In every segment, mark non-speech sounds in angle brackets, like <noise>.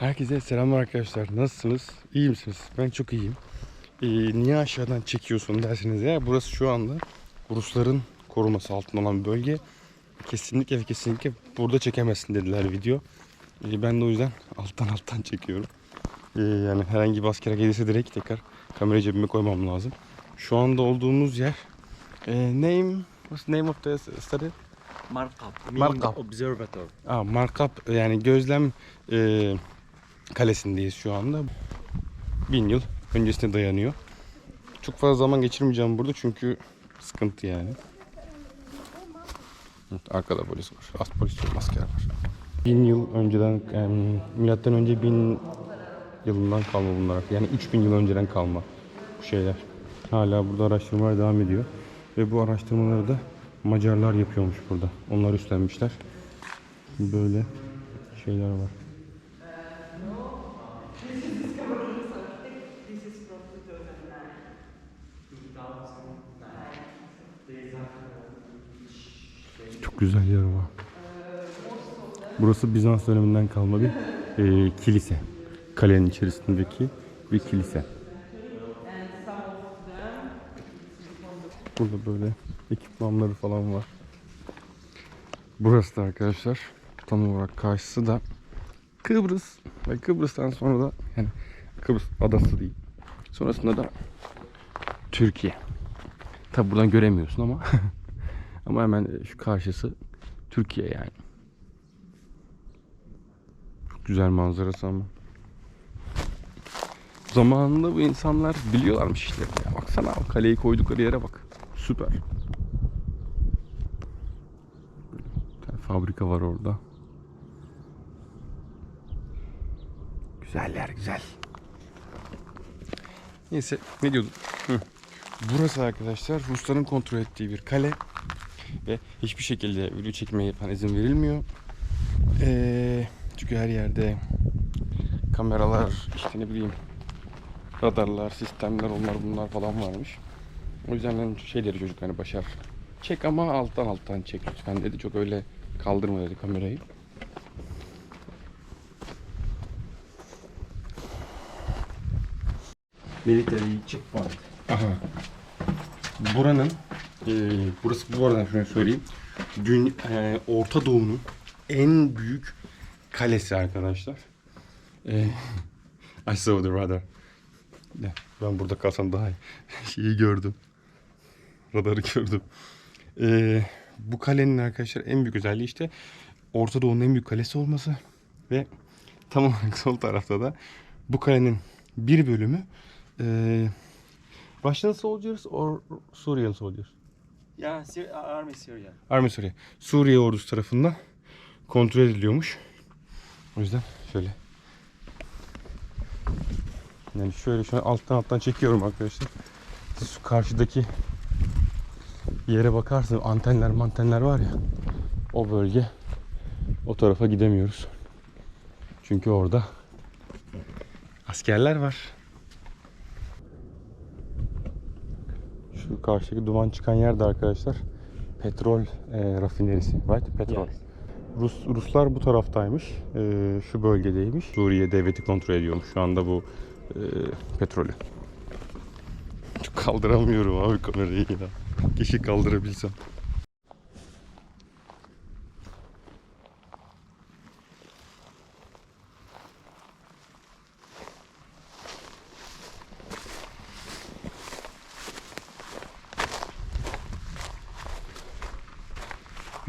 Herkese selamlar arkadaşlar. Nasılsınız? İyi misiniz? Ben çok iyiyim. Ee, niye aşağıdan çekiyorsun derseniz eğer burası şu anda Rusların koruması altında olan bir bölge. Kesinlikle ve kesinlikle burada çekemezsin dediler video. Ee, ben de o yüzden alttan alttan çekiyorum. Ee, yani herhangi bir asker gelirse direkt tekrar kamerayı cebime koymam lazım. Şu anda olduğumuz yer e, name what's the name of the study? Markup. Markup. Observatory. Aa, markup yani gözlem e, kalesindeyiz şu anda. Bin yıl öncesine dayanıyor. Çok fazla zaman geçirmeyeceğim burada çünkü sıkıntı yani. Evet, arkada polis var. Az polis yok, asker var. Bin yıl önceden, yani milattan önce bin yılından kalma bunlar. Yani 3000 yıl önceden kalma bu şeyler. Hala burada araştırmalar devam ediyor. Ve bu araştırmaları da Macarlar yapıyormuş burada. Onlar üstlenmişler. Böyle şeyler var. Çok güzel yer var. Burası Bizans döneminden kalma bir e, kilise. Kalenin içerisindeki bir kilise. Burada böyle ekipmanları falan var. Burası da arkadaşlar tam olarak karşısı da Kıbrıs ve Kıbrıs'tan sonra da yani Kıbrıs adası değil. Sonrasında da Türkiye. Tabi buradan göremiyorsun ama <laughs> ama hemen şu karşısı Türkiye yani. Çok güzel manzarası ama. Zamanında bu insanlar biliyorlarmış işte. Ya baksana kaleyi koydukları yere bak. Süper. Fabrika var orada. Güzeller güzel. Neyse ne diyordum? Hı. Burası arkadaşlar Rusların kontrol ettiği bir kale ve hiçbir şekilde video çekmeye falan izin verilmiyor. Ee, çünkü her yerde kameralar işte ne bileyim radarlar, sistemler onlar bunlar falan varmış. O yüzden ben şey dedi çocuk hani Başar çek ama alttan alttan çek lütfen dedi. Çok öyle kaldırma dedi kamerayı. Military checkpoint. Aha. Buranın e, burası bu arada şunu söyleyeyim. Dün e, Orta Doğu'nun en büyük kalesi arkadaşlar. E, <laughs> I saw the radar. Ben burada kalsam daha iyi. <laughs> Şeyi gördüm. Radarı gördüm. E, bu kalenin arkadaşlar en büyük özelliği işte Orta Doğu'nun en büyük kalesi olması ve tam olarak <laughs> sol tarafta da bu kalenin bir bölümü e, Russian soldiers or Syrian soldiers? Yeah, Syria, Army Syria. Army Suriye. Suriye ordusu tarafından kontrol ediliyormuş. O yüzden şöyle. Yani şöyle şu an alttan alttan çekiyorum arkadaşlar. Siz şu karşıdaki yere bakarsınız antenler mantenler var ya. O bölge o tarafa gidemiyoruz. Çünkü orada askerler var. Şu karşıdaki duman çıkan yerde arkadaşlar petrol e, rafinerisi. Right? Petrol. Yes. Rus Ruslar bu taraftaymış. e, şu bölgedeymiş. Suriye devleti kontrol ediyormuş şu anda bu e, petrolü. Çok kaldıramıyorum abi kamerayı ya. Keşke kaldırabilsem.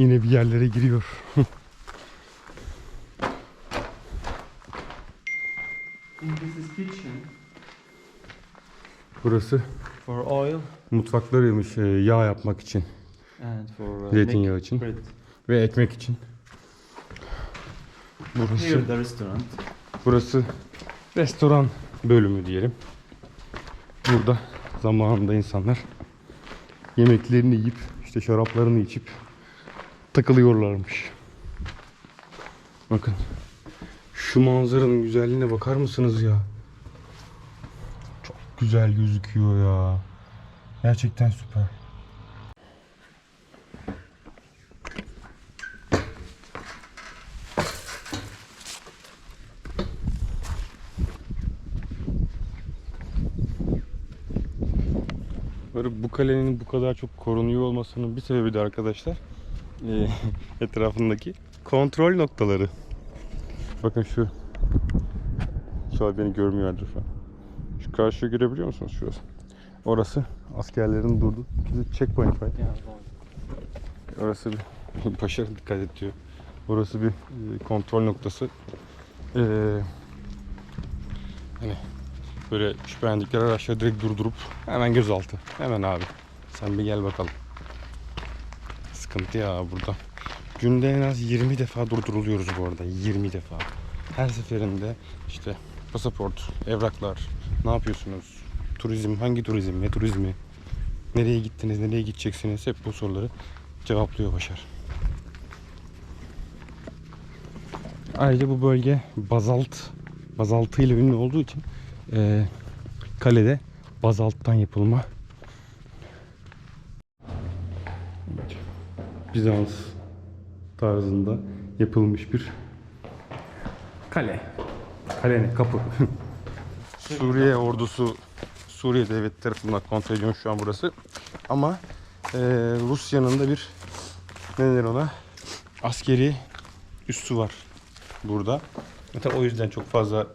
Yine bir yerlere giriyor. Burası for oil mutfaklarıymış e, yağ yapmak için and for uh, Zeytinyağı için. bread. ve ekmek için. Here Burası the restaurant. burası restoran bölümü diyelim. Burada zamanında insanlar yemeklerini yiyip işte şaraplarını içip takılıyorlarmış. Bakın. Şu manzaranın güzelliğine bakar mısınız ya? Çok güzel gözüküyor ya. Gerçekten süper. Böyle bu kalenin bu kadar çok korunuyor olmasının bir sebebi de arkadaşlar <laughs> etrafındaki kontrol noktaları. Bakın şu an beni görmüyordur şu an. Şu karşıyı görebiliyor musunuz şurası? Orası askerlerin durdu. İkisi checkpoint going. Orası bir <laughs> paşa dikkat et diyor. Orası bir e, kontrol noktası. Ee, hani böyle şüphelendikleri araçları direkt durdurup hemen gözaltı. Hemen abi. Sen bir gel bakalım. Sıkıntı ya burada. Günde en az 20 defa durduruluyoruz bu arada. 20 defa. Her seferinde işte pasaport, evraklar, ne yapıyorsunuz? Turizm, hangi turizm, ne turizmi? Nereye gittiniz, nereye gideceksiniz? Hep bu soruları cevaplıyor Başar. Ayrıca bu bölge bazalt bazaltı ile ünlü olduğu için eee, kalede bazalttan yapılma Bizans tarzında yapılmış bir kale. Kale ne? Kapı. <laughs> Suriye ordusu Suriye devleti tarafından kontrol ediliyor şu an burası. Ama eee, Rusya'nın da bir ne denir ona? Askeri üssü var burada. Zaten o yüzden çok fazla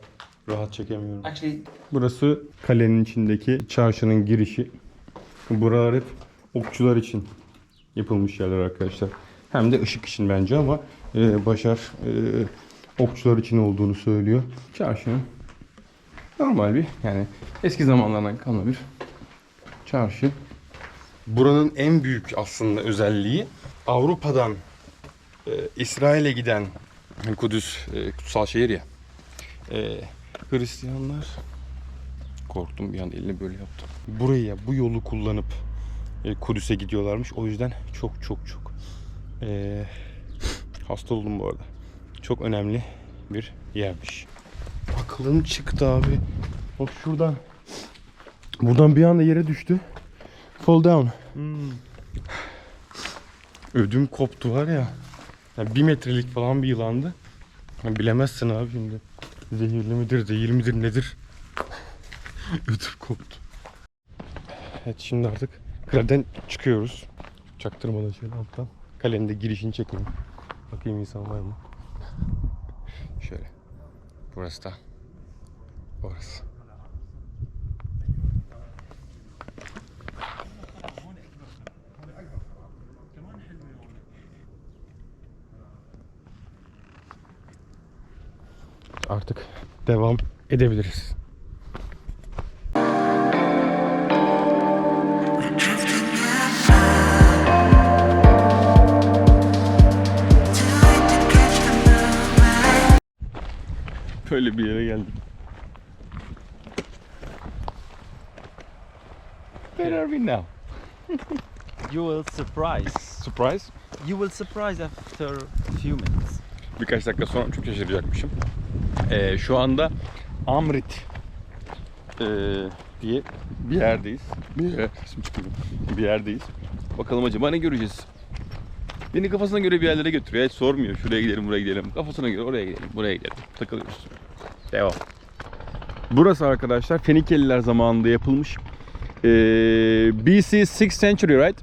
rahat çekemiyorum. Actually, Burası kalenin içindeki çarşının girişi. Buralar hep okçular için yapılmış yerler arkadaşlar. Hem de ışık için bence ama e, Başar e, okçular için olduğunu söylüyor. Çarşının normal bir yani eski zamanlardan kalma bir çarşı. Buranın en büyük aslında özelliği Avrupa'dan e, İsrail'e giden Kudüs e, kutsal şehir ya. E, Hristiyanlar korktum bir an elini böyle yaptım. Buraya bu yolu kullanıp Kudüs'e gidiyorlarmış. O yüzden çok çok çok e, hasta oldum bu arada. Çok önemli bir yermiş. Aklım çıktı abi. Bak şuradan. Buradan bir anda yere düştü. Fall down. Ödüm koptu var ya. ya. Bir metrelik falan bir yılandı. Ya bilemezsin abi şimdi. Zehirli midir, değil midir, nedir? <laughs> Ödüm koptu. Evet şimdi artık kaleden çıkıyoruz. Çaktırmadan şöyle alttan. Kalenin de girişini çekelim. Bakayım insan var mı? Şöyle. Burası da. Orası. Artık devam edebiliriz. Böyle bir yere geldik. Where are we now? <laughs> you will surprise. Surprise. You will surprise after a few minutes. Birkaç dakika sonra çok şaşıracakmışım. Ee, şu anda Amrit ee, diye bir yerdeyiz. Bir, yer- bir yerdeyiz. Bakalım acaba ne göreceğiz? Beni kafasına göre bir yerlere götürüyor. Hiç sormuyor. Şuraya gidelim, buraya gidelim. Kafasına göre oraya gidelim, buraya gidelim. Takılıyoruz. Devam. Burası arkadaşlar Fenikeliler zamanında yapılmış. Ee, BC 6th century right?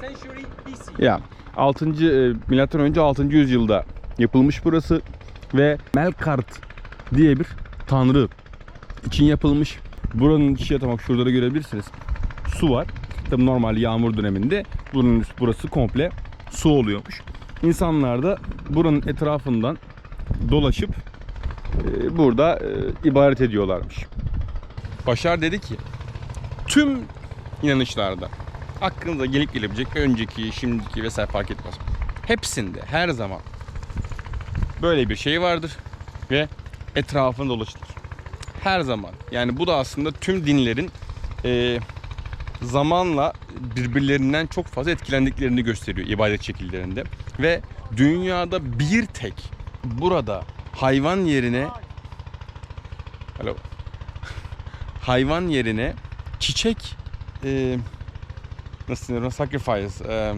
Century BC. Ya 6. e, milattan önce 6. yüzyılda yapılmış burası ve Melkart diye bir tanrı için yapılmış. Buranın içi yatamak şurada da görebilirsiniz. Su var. Tabi normal yağmur döneminde bunun üst- burası komple su oluyormuş. İnsanlar da buranın etrafından dolaşıp burada e, ibadet ediyorlarmış. Başar dedi ki tüm inanışlarda aklınıza gelip gelebilecek önceki, şimdiki vesaire fark etmez. Hepsinde her zaman böyle bir şey vardır ve etrafında dolaşılır. Her zaman. Yani bu da aslında tüm dinlerin e, zamanla birbirlerinden çok fazla etkilendiklerini gösteriyor ibadet şekillerinde. Ve dünyada bir tek burada hayvan yerine Alo. <laughs> hayvan yerine çiçek e, nasıl denir sacrifice e,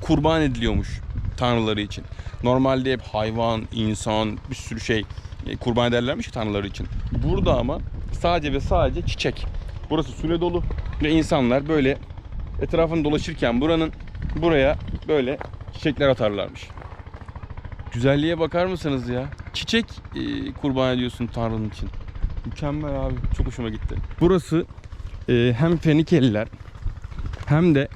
kurban ediliyormuş tanrıları için. Normalde hep hayvan, insan bir sürü şey e, kurban ederlermiş ya tanrıları için. Burada ama sadece ve sadece çiçek. Burası suyla dolu ve insanlar böyle etrafını dolaşırken buranın buraya böyle çiçekler atarlarmış. Güzelliğe bakar mısınız ya? Çiçek e, kurban ediyorsun Tanrı'nın için. Mükemmel abi. Çok hoşuma gitti. Burası e, hem Fenikeliler hem de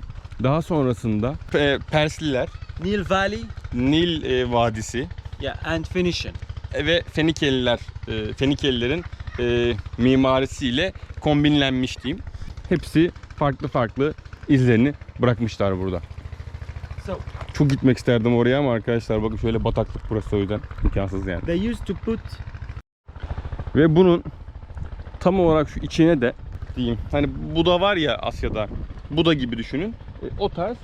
daha sonrasında e, Persliler, Nile Valley. Nil e, Vadisi Yeah, and Phoenician. ve Fenikeliler, e, Fenikelilerin e, mimarisiyle kombinlenmiş diyeyim. Hepsi farklı farklı izlerini bırakmışlar burada. So Çok gitmek isterdim oraya ama arkadaşlar bakın şöyle bataklık burası o yüzden imkansız yani. they used to put Ve bunun tam olarak şu içine de diyeyim. Hani Buda var ya Asya'da. Buda gibi düşünün. E, o tarz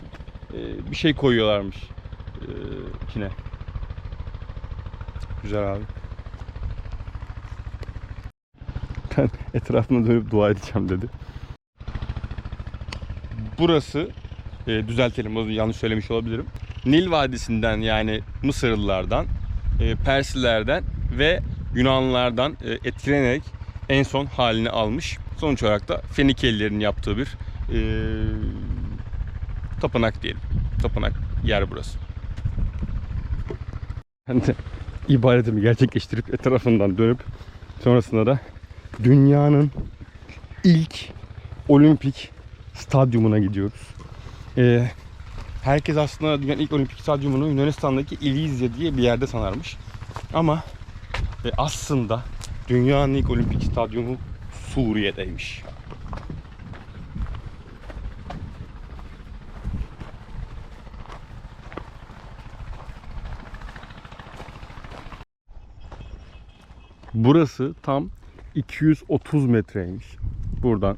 e, bir şey koyuyorlarmış e, içine. Güzel abi. Ben <laughs> etrafına dönüp dua edeceğim dedi. Burası e, düzeltelim yanlış söylemiş olabilirim. Nil Vadisi'nden yani Mısırlılardan, e, Perslilerden ve Yunanlılardan e, etkilenerek en son halini almış. Sonuç olarak da Fenikelilerin yaptığı bir e, tapınak diyelim. Tapınak yer burası. Ben de ibadetimi gerçekleştirip etrafından dönüp sonrasında da dünyanın ilk olimpik stadyumuna gidiyoruz. E, herkes aslında dünyanın ilk olimpik stadyumunu Yunanistan'daki İlizya diye bir yerde sanarmış. Ama ve aslında dünyanın ilk olimpik stadyumu Suriye'deymiş. Burası tam 230 metreymiş. Buradan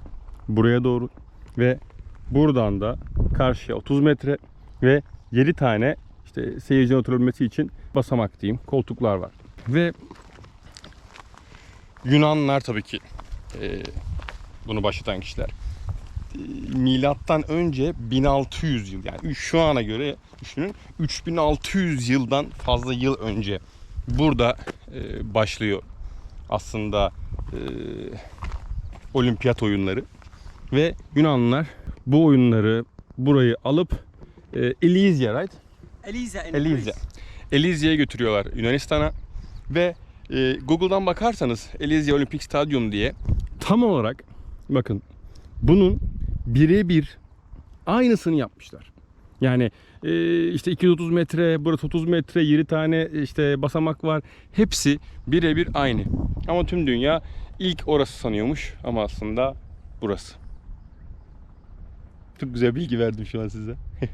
buraya doğru ve buradan da karşıya 30 metre ve 7 tane işte seyircinin oturabilmesi için basamak diyeyim koltuklar var. Ve Yunanlar tabii ki e, bunu başlatan kişiler. E, Milattan önce 1600 yıl yani şu ana göre düşünün 3600 yıldan fazla yıl önce burada e, başlıyor aslında e, olimpiyat oyunları ve Yunanlılar bu oyunları burayı alıp e, Elysia right? Elisa. Greece. Elisya'ya götürüyorlar Yunanistan'a ve e, Google'dan bakarsanız Elizya Olimpik Stadyum diye tam olarak bakın bunun birebir aynısını yapmışlar. Yani e, işte 230 metre, burası 30 metre, 7 tane işte basamak var. Hepsi birebir aynı. Ama tüm dünya ilk orası sanıyormuş ama aslında burası. Çok güzel bilgi verdim şu an size. <laughs>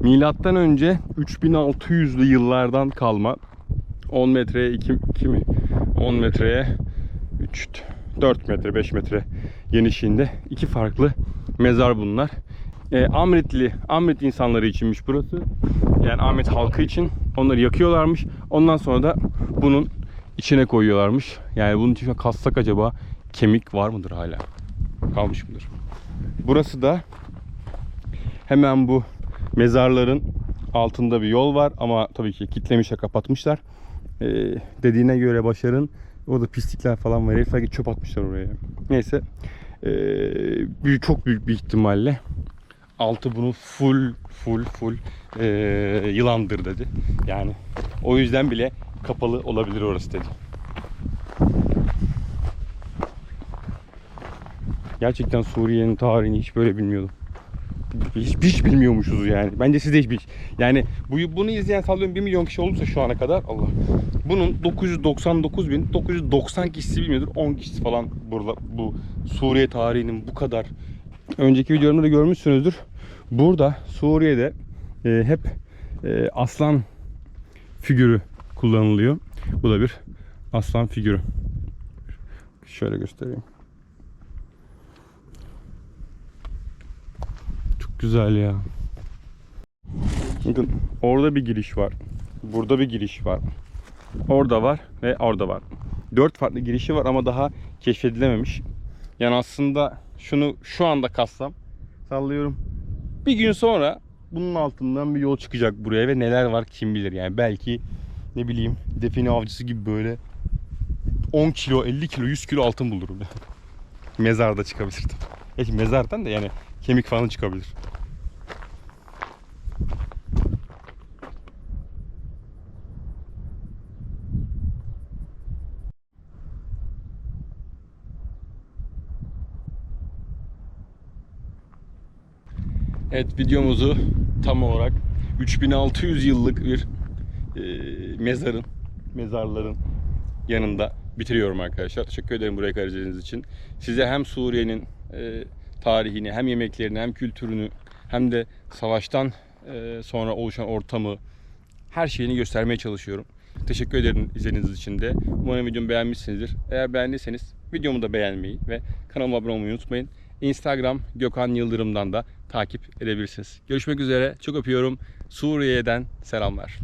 Milattan önce 3600'lü yıllardan kalma 10 metreye 2, 2 mi? 10 metreye 3 4 metre 5 metre genişliğinde iki farklı mezar bunlar. E, Amritli, Amrit insanları içinmiş burası. Yani Amrit halkı için onları yakıyorlarmış. Ondan sonra da bunun içine koyuyorlarmış. Yani bunun içine kassak acaba kemik var mıdır hala? Kalmış mıdır? Burası da hemen bu mezarların altında bir yol var ama tabii ki kitlemişe kapatmışlar. Ee, dediğine göre Başar'ın orada pislikler falan var. Herifler çöp atmışlar oraya. Neyse. Ee, çok büyük bir ihtimalle altı bunu full full full ee, yılandır dedi. Yani o yüzden bile kapalı olabilir orası dedi. Gerçekten Suriye'nin tarihini hiç böyle bilmiyordum. Hiç, hiç bilmiyormuşuz yani. Bence siz de hiç. Yani bu, bunu izleyen sallıyorum 1 milyon kişi olursa şu ana kadar Allah. Bunun 999 bin 990 kişisi bilmiyordur. 10 kişisi falan burada bu Suriye tarihinin bu kadar. Önceki videolarımda da görmüşsünüzdür. Burada Suriye'de e, hep e, aslan figürü kullanılıyor. Bu da bir aslan figürü. Şöyle göstereyim. Çok güzel ya. Bakın orada bir giriş var. Burada bir giriş var. Orada var ve orada var. Dört farklı girişi var ama daha keşfedilememiş. Yani aslında şunu şu anda kassam Sallıyorum. Bir gün sonra bunun altından bir yol çıkacak buraya ve neler var kim bilir yani belki ne bileyim define avcısı gibi böyle 10 kilo 50 kilo 100 kilo altın bulurum. <laughs> Mezarda çıkabilir tabii. Gerçi mezardan da yani kemik falan çıkabilir. Evet videomuzu tam olarak 3600 yıllık bir e, mezarın, mezarların yanında bitiriyorum arkadaşlar. Teşekkür ederim buraya kadar izlediğiniz için. Size hem Suriye'nin e, tarihini, hem yemeklerini, hem kültürünü, hem de savaştan e, sonra oluşan ortamı, her şeyini göstermeye çalışıyorum. Teşekkür ederim izlediğiniz için de. Umarım videomu beğenmişsinizdir. Eğer beğendiyseniz videomu da beğenmeyi ve kanalıma abone olmayı unutmayın. Instagram Gökhan Yıldırım'dan da takip edebilirsiniz. Görüşmek üzere. Çok öpüyorum. Suriye'den selamlar.